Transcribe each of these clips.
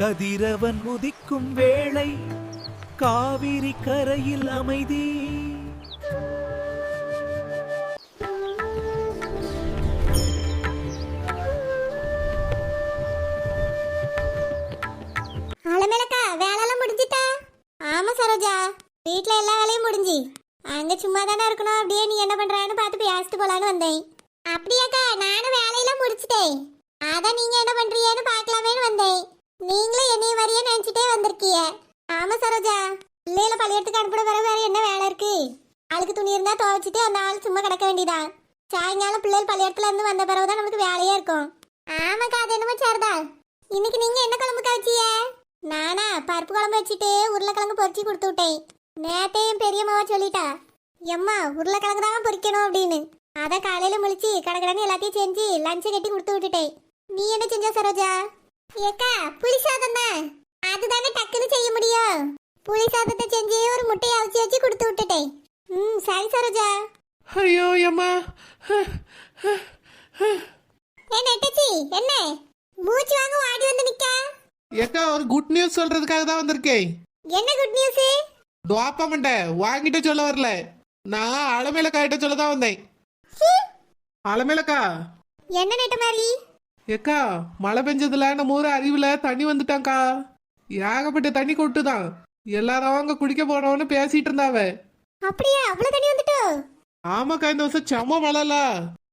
கதிரவன் உதிக்கும் வேளை காவிரி கரையில் அமைதி. அலமேலக்கா வேலையெல்லாம் முடிஞ்சிட்டா? ஆமா சரோஜா. வீட்ல எல்லா வேலையும் முடிஞ்சு. அங்க சும்மா தானே இருக்கணும். அப்படியே நீ என்ன பண்றான்னு பார்த்து பேசிட்டு போலான்னு வந்தேன். அப்படியாக்கா நானும் வேலையெல்லாம் முடிச்சிட்டேன். அதான் நீங்க என்ன பண்றீங்கன்னு பார்க்கலாமேன்னு வந்தேன். நீங்களும் என்னைய மாதிரியே நினைச்சிட்டே வந்திருக்கீங்க. ஆமா சரோஜா. பிள்ளையில பள்ளியத்துக்கு அனுப்பிட வர வேற என்ன வேலை இருக்கு? ஆளுக்கு துணி இருந்தா துவைச்சிட்டு அந்த ஆள் சும்மா கிடக்க வேண்டியதான் சாயங்காலம் பிள்ளைகள் பள்ளியத்துல இருந்து வந்த பிறகுதான் நமக்கு வேலையா இருக்கும். ஆமாக்கா அது என்னமோ சரிதான். இன்னைக்கு நீங்க என்ன குழம்பு காய்ச்சிய நானா பருப்பு குழம்பு வச்சுட்டு உருளைக்கிழங்கு பொறிச்சு கொடுத்து விட்டேன். நேத்தையும் பெரியம்மாவா சொல்லிட்டா. எம்மா உருளைக்கிழங்கு தான் பொறிக்கணும் அப்படின்னு. அதை காலையில முழிச்சு கடகடன்னு எல்லாத்தையும் செஞ்சு லஞ்சை கட்டி கொடுத்து விட்டுட்டேன். நீ என்ன செஞ்ச சரோஜா? ஏக்கா புளி சாதம் தான். அதுதானே டக்குன்னு செய்ய முடியும். புளி சாதத்தை செஞ்சு ஒரு முட்டையை அவிச்சு வச்சு கொடுத்து விட்டுட்டேன். ம் சரி சரோஜா. ஐயோ அம்மா ஏ நெட்டச்சி என்ன? மூச்சு வாங்க வாடி வந்து நிக்கா. ஏக்கா ஒரு குட் நியூஸ் சொல்றதுக்காக தான் வந்திருக்கேன். என்ன குட் நியூஸ் துவாப்பமண்ட வாங்கிட்டு சொல்ல வரல. நான் அலமேலக்கா கிட்ட சொல்ல தான் வந்தேன். அலமேலக்கா. என்ன நெட்ட மாதிரி ஏக்கா மழை பெஞ்சதுல நம்ம ஊர் அருவில தண்ணி வந்துட்டாங்க்கா ஏகப்பட்ட தண்ணி கொட்டுதான். எல்லாரும் அவங்க குடிக்க போனோம்னு பேசிட்டு இருந்தாவ. அப்படியா? அவ்வளவு தண்ணி வந்துட்டோ? ஆமாக்கா இந்த வருஷம் செம்ம மழைல.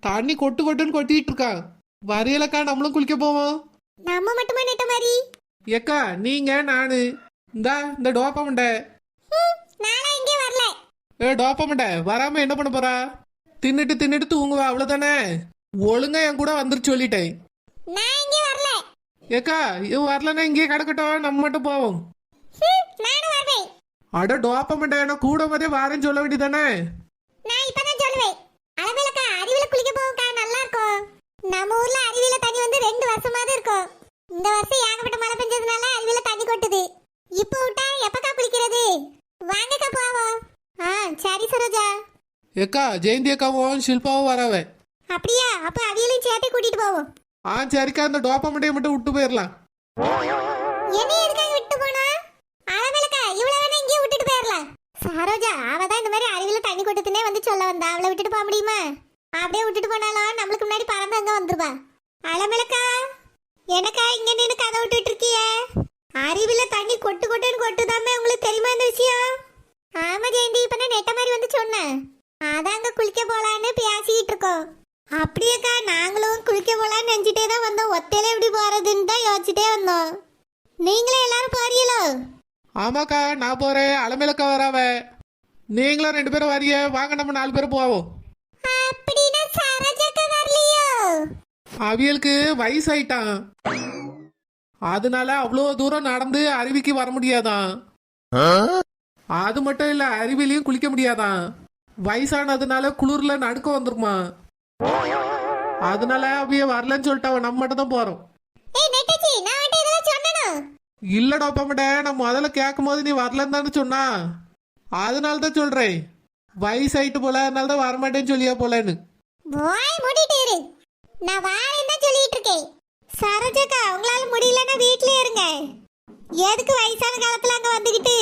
தண்ணி கொட்டு கொட்டுன்னு கொட்டிட்டு இருக்கான். வரையலக்கா நம்மளும் குளிக்க போவோம். நம்ம மட்டுமா நெட்ட மாதிரி? ஏக்கா நீங்க நானு. இந்தா இந்த டோப்பமண்ட நானா இங்கே வரல. ஏ டோப்பமண்ட வராம என்ன பண்ண போறா? தின்னுட்டு தின்னுட்டு தூங்குவா அவ்வளவுதானே? ஒழுங்கா என் கூட வந்துருச்சு சொல்லிட்டேன். நான் இங்கே வரல. ஏக்கா இவன் வரலன்னா இங்கேயே கிடக்கட்டும் நம்ம மட்டும் போவோம். ஹம், நானும் வருவேன் அட டோப்பமண்ட என்ன கூட மாதிரியே வாரேன்னு சொல்ல வேண்டியதானே நான் இப்பதான் சொல்லுவேன். அளவிலக்கா அருவில குளிக்க போகக்கா நல்லா இருக்கும் நம்ம ஊர்ல அருவில தண்ணி வந்து ரெண்டு வருஷமாவது இருக்கும். இந்த வருஷம் ஏகப்பட்ட மழை பெஞ்சதுனால அருவில தண்ணி கொட்டுது. இப்போ விட்டா எப்பக்கா குளிக்கிறது? வாங்கக்கா போவோம். ஆ சரி சரோஜா. ஏக்கா ஜெயந்தி அக்காவும் ஷில்பாவும் வராவ. அப்படியா? அப்ப அவியலையும் சேர்த்து கூட்டிட்டு போவோம். ஆ சரிக்கா இந்த டோப்பமண்டையை மட்டும் விட்டு போயிடலாம் என்ன எதுக்காக விட்டு போனா? அளவிலக்கா இவ்வளவு வேணா இங்கே விட்டுட்டு போயிடலாம் சரோஜா அவ தான் இந்த மாதிரி அருவியில தண்ணி கொட்டத்துனே வந்து சொல்ல வந்தா. அவளை விட்டுட்டு போக முடியுமா? அப்படியே விட்டுட்டு போனாலும் நம்மளுக்கு முன்னாடி பறந்து அங்க வந்துருவா. அளவிலக்கா எனக்கா இங்க நின்று கதை விட்டுட்டு இருக்கிய? அருவில தண்ணி கொட்டு கொட்டுன்னு கொட்டுதாமே உங்களுக்கு தெரியுமா இந்த விஷயம்? ஆமா ஜெயந்தி இப்ப நான் நெட்ட மாதிரி வந்து சொன்னேன். அதான் அங்க குளிக்க போலான்னு பேசிக்கிட்டு இருக்கோம். அப்படியேக்கா நாங்களும் குளிக்க போலான்னு நினைச்சிட்டே தான் வந்தோம். ஒத்தையில எப்படி போறதுன்னு தான் யோசிச்சுட்டே வந்தோம். நீங்களே எல்லாரும் போறீங்களோ? ஆமாக்கா நான் போறேன். அலமேலக்கா வராவ நீங்களும் ரெண்டு பேரும் வரிய வாங்க நம்ம நாலு பேரும் போவோம். அப்படின்னா சரோஜாக்கா வரலையோ? அவியலுக்கு வயசாயிட்டான். அதனால அவ்வளோ தூரம் நடந்து அருவிக்கு வர முடியாதான். அது மட்டும் இல்ல அருவிலையும் குளிக்க முடியாதான். வயசானதுனால குளிர்ல நடுக்க வந்துருமா அதனால அவிய வரலன்னு சொல்லிட்டு அவன் நம்ம மட்டும் தான் போறோம் இல்லடா பம்மட நான் முதல்ல கேட்கும் போது நீ வரலன்னு தானே சொன்னா. அதனால தான் சொல்றேன். வயசாயிட்டு போல அதனால தான் வரமாட்டேன்னு சொல்லியா போலன்னு. வாய் மூடிட்டு இரு. நான் வாரேன் தான் சொல்லிட்டு இருக்கேன். சரோஜாக்கா உங்களால முடியலன்னா வீட்லயே இருங்க. எதுக்கு வயசான காலத்துல அங்க வந்துகிட்டு?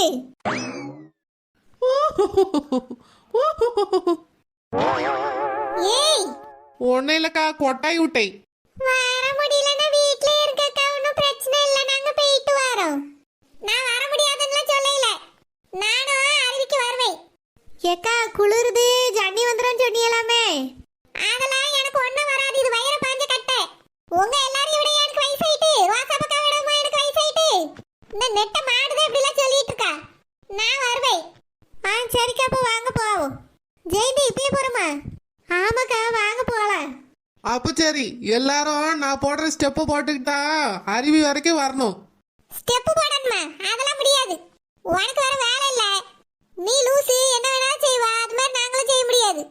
ஏய் ஒன்னும் இல்லக்கா கொட்டாய் விட்டேன் வர முடியலன்னா வீட்லயே இருக்கக்கா ஒன்றும் பிரச்சனை இல்லை. நாங்க போயிட்டு வரோம். நான் வர முடியாதுன்னு சொல்லல. நானும் அருவிக்கு வருவேன். ஏக்கா குளிருது. ஜன்னி வந்துடும் சொன்னியலாமே. அதெல்லாம் எனக்கு ஒண்ணும் வராது. இது வயிறு பாஞ்ச கட்டை. உங்க எல்லாரையும் விட எனக்கு வயசாயிட்டு வாசாபக்கா விடமா எனக்கு வயசாயிட்டு இந்த நெட்ட மாடுதே இப்படிலாம் சொல்லிட்டு இருக்கா. நான் வருவேன். ஆ சரிக்கா அப்போ வாங்க போவோம் ஜெயந்தி இப்பயே போறோமா? ஆமாக்கா போகலாம் அப்ப சரி எல்லாரும் நான் போடுற ஸ்டெப்பு போட்டுக்கிட்டா அருவி வரைக்கும் வரணும். ஸ்டெப் போடணுமா? அதெல்லாம் முடியாது. உனக்கு வேற வேலை இல்ல. நீ லூசு என்ன வேணாலும் செய்வா. அது மாதிரி நாங்களும் செய்ய முடியாது.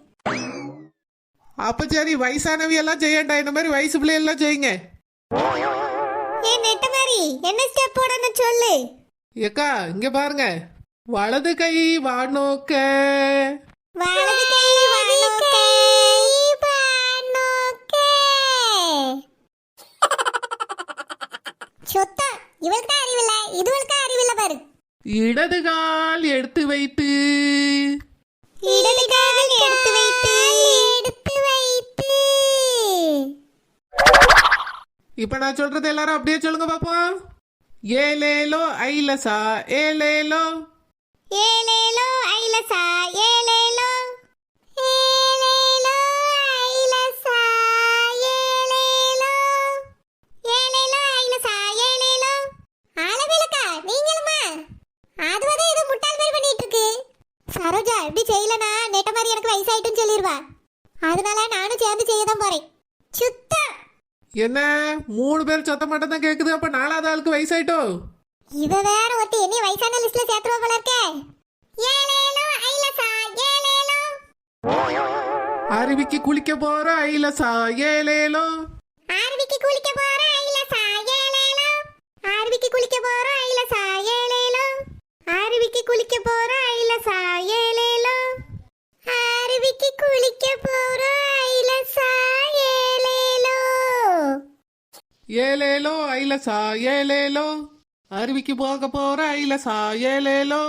அப்ப சரி வயசானவி எல்லாம் செய்யண்டா இந்த மாதிரி வயசு பிள்ளை எல்லாம் செய்யுங்க. ஏ நெட்ட மாதிரி என்ன ஸ்டெப் போடணும் சொல்லு. ஏக்கா இங்க பாருங்க. வலது கை வானோக்க. வலது கை வானோக்கே வானோக்கே சொத்தா இவளுக்கு தான் அறிவில்ல. இதுவளுக்கு அறிவில்ல பாரு. இடது கால் எடுத்து வைத்து. இடது கால் எடுத்து வைத்து. எடுத்து வைத்து. இப்ப நான் சொல்றது எல்லாரும் அப்படியே சொல்லுங்க பாப்போம். ஏலேலோ ஐலசா ஏலேலோ. ஏலேலோ ஐலசா ஏலேலோ ஏலேலோ. அதுவதே இது முட்டாள் மாதிரி பண்ணிட்டு இருக்கு சரோஜா இப்படி செய்யலனா நெட்ட மாதிரி எனக்கு வயசாயிட்டுன்னு சொல்லிடுவா அதனால நானும் சேர்ந்து செய்ய தான் போறேன். சுத்தம் என்ன? மூணு பேர் சத்தம் மட்டும் தான் கேக்குது. அப்ப நாலாவது ஆளுக்கு வயசாயிட்டோ? இவ வேற ஒருத்தி என்ன வயசான லிஸ்ட்ல சேர்த்துவா போல இருக்கே. ஏலேலோ ஐலசா ஏலேலோ. அருவிக்கு குளிக்க போற ஐலசா ஏலேலோ. ஆர்விக்கு குளிக்க போற ஏலேலோ ஐலசா ஏலேலோ. அருவிக்கு போக போற ஐலசா ஏலேலோ.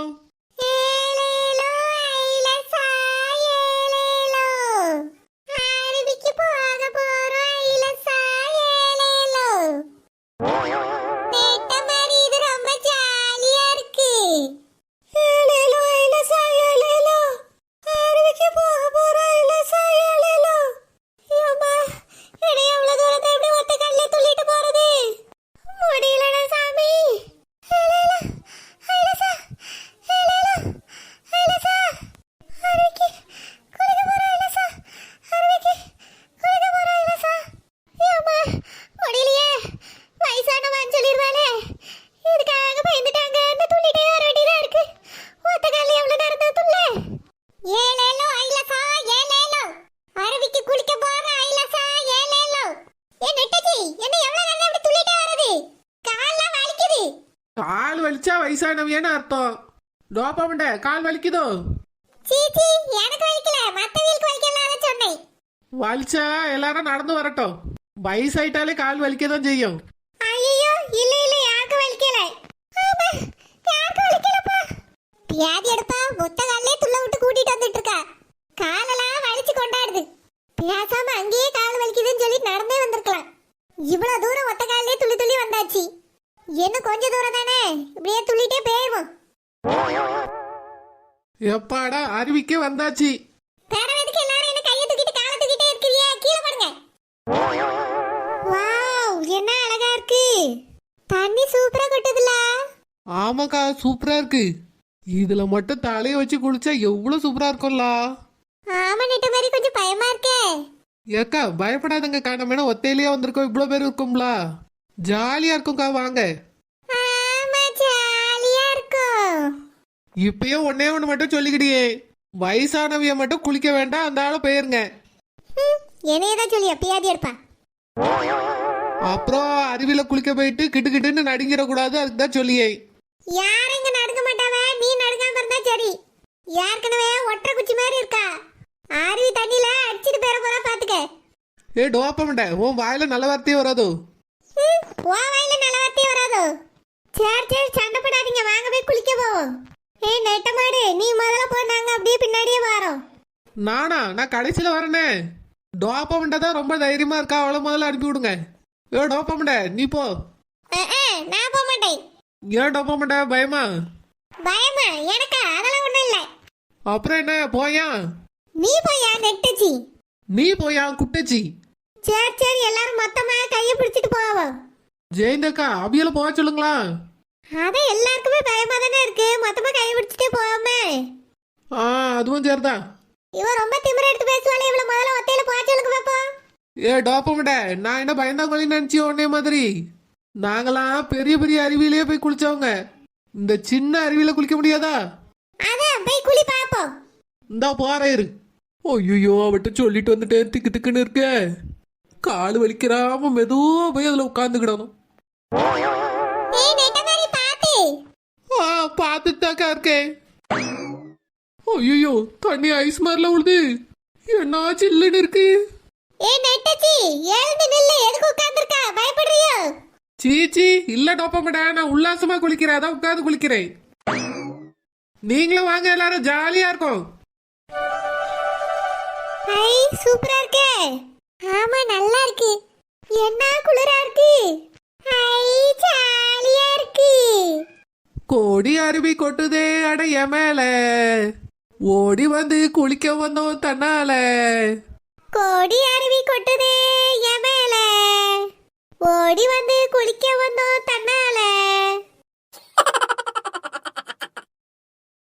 முடியலையே. வயசானவன் சொல்லிடுவானே இதுக்காக பயந்துட்டாங்க. அந்த துள்ளிட்டே வர வேண்டியதா இருக்கு. ஒத்த கால எவ்வளவு நேரம் தான் துள்ள? ஏலேலோ ஐலசா ஏலேலோ. அருவிக்கு குளிக்க போற ஐலசா ஏலேலோ. ஏ நெட்டச்சி என்ன எவ்வளவு நல்லா இப்படி துள்ளிட்டே வருது கால்லாம் வலிக்குது. கால் வலிச்சா வயசானவியன்னு அர்த்தம்? டோப்பாமண்ட கால் வலிக்குதோ? சீச்சி எனக்கு வலிக்கல. மத்தவங்களுக்கு வலிக்கலாம் சொன்னேன். வலிச்சா எல்லாரும் நடந்து வரட்டும். தான் செய்யும் ஐயோ இல்ல இல்ல யாருக்கு வலிக்கல ஆமா யாருக்கு வலிக்கலப்பா பியாதி எடுப்பா ஒத்த காலே துள்ள விட்டு கூட்டிட்டு வந்துட்டு இருக்கா காலெல்லாம் வலிச்சு கொண்டாடுது பேசாம அங்கேயே கால் வலிக்குதுன்னு சொல்லி நடந்தே வந்திருக்கலாம் இவ்வளவு தூரம் ஒத்த காலே துள்ளி துள்ளி வந்தாச்சு இன்னும் கொஞ்ச தூரம் தானே இப்படியே துள்ளிட்டே போயிருவோம் எப்பாடா அருவிக்கே வந்தாச்சு சூப்பரா கொட்டுதுல ஆமாக்கா சூப்பரா இருக்கு. இதுல மட்டும் தலைய வச்சு குளிச்சா எவ்வளவு சூப்பரா இருக்கும்ல. ஆமா நெட்ட மாதிரி கொஞ்சம் பயமா இருக்கே. ஏக்கா பயப்படாதங்க காணமேனா ஒத்தையிலேயே வந்திருக்கோம் இவ்வளவு பேர் இருக்கும்ல. ஜாலியா இருக்கும்க்கா வாங்க. இப்பயும் ஒன்னே ஒண்ணு மட்டும் சொல்லிக்கிடியே. வயசானவிய மட்டும் குளிக்க வேண்டாம் அந்த ஆள போயிருங்க. ஹம், என்னைய தான் சொல்லி பியாதி எடுப்பா அப்புறம் அருவியில குளிக்க போயிட்டு கிட்டு கிட்டுன்னு நடுங்கிட கூடாது அதுக்கு தான் சொல்லியே. யாரும் இங்க நடுங்க மாட்டாவ? நீ நடுங்காம இருந்தா சரி. ஏற்கனவே ஒற்றை குச்சி மாதிரி இருக்கா? அருவி தண்ணியில அடிச்சிட்டு போற போறா பாத்துக்க. ஏ டோப்பமண்ட உன் வாயில நல்ல வார்த்தையே வராதோ? உன் வாயில நல்ல வார்த்தையே வராதோ? சரி சரி சண்டை போடாதீங்க வாங்க போய் குளிக்க போவோம். ஏய் நெட்ட மாடு நீ முதல்ல போ நாங்க அப்படியே பின்னாடியே வரோம். நானா? நான் கடைசியில வரனே. டோப்பமண்ட தான் ரொம்ப தைரியமா இருக்கா? அவளை முதல்ல அனுப்பி விடுங்க ஏ டோப்பமண்ட நீ போ. நான் போக மாட்டேன். ஏன் டோப்பமண்ட பயமா? பயமா? எனக்கா அதெல்லாம் ஒண்ணும் இல்ல. அப்புறம் என்ன? போயா? நீ போயா நெட்டுச்சி? நீ போயா குட்டச்சி? சரி சரி எல்லாரும் மொத்தமா கைய பிடிச்சிட்டு போவோம் ஜெயந்தக்கா அவியல போக சொல்லுங்களா? அதான் எல்லாருக்குமே பயமா தானே இருக்கு. மொத்தமா கைய பிடிச்சிட்டே போவோமே. ஆ அதுவும் சரிதான். இவ ரொம்ப திமிர எடுத்து பேசுவாளே. இவ்வளவு முதல்ல ஒத்தையில போக சொல்லுங்க பாப்போம். ஏ டோப்பமண்ட நான் என்ன பயந்தாங்கொழி நினைச்சி உடனே மாதிரி? நாங்களாம் பெரிய பெரிய அருவியிலேயே போய் குளிச்சவங்க. இந்த சின்ன அருவியில குளிக்க முடியாதா? அதான் போய் குளி பாப்போம். இந்தா போறேன் இரு. ஐயோ அவட்ட சொல்லிட்டு வந்துட்டேன். திக்கு திக்குன்னு இருக்க. கால் வலிக்கிறாம மெதுவா போய் அதுல உட்காந்துக்கிடணும் ஏய் நெட்ட மாதிரி பாத்து. ஆ பார்த்துட்டு தாக்கா இருக்கேன். ஐயோ தண்ணி ஐஸ் மாதிரில உழுது. என்ன சில்லுன்னு இருக்கு. ஏய் நெட்டச்சி எழுந்து நில்லு. எதுக்கு உட்கார்ந்திருக்கா? பயப்படுறியோ? சீச்சி இல்ல டோப்பமடா. நான் உல்லாசமா குளிக்கிறேன். அதான் உட்காந்து குளிக்கிறேன். நீங்களும் வாங்க எல்லாரும் ஜாலியா இருக்கும். ஐ சூப்பரா இருக்கே. ஆமா நல்லா இருக்கு. என்ன குளிரா இருக்கு? ஐ ஜாலியா இருக்கு. கோடி அருவி கொட்டுதே அடைய மேல. ஓடி வந்து குளிக்க வந்தோம் தன்னால. கோடி அருவி கொட்டுதே என் மேல. ஓடி வந்து குளிக்க வந்தோம் தன்னால.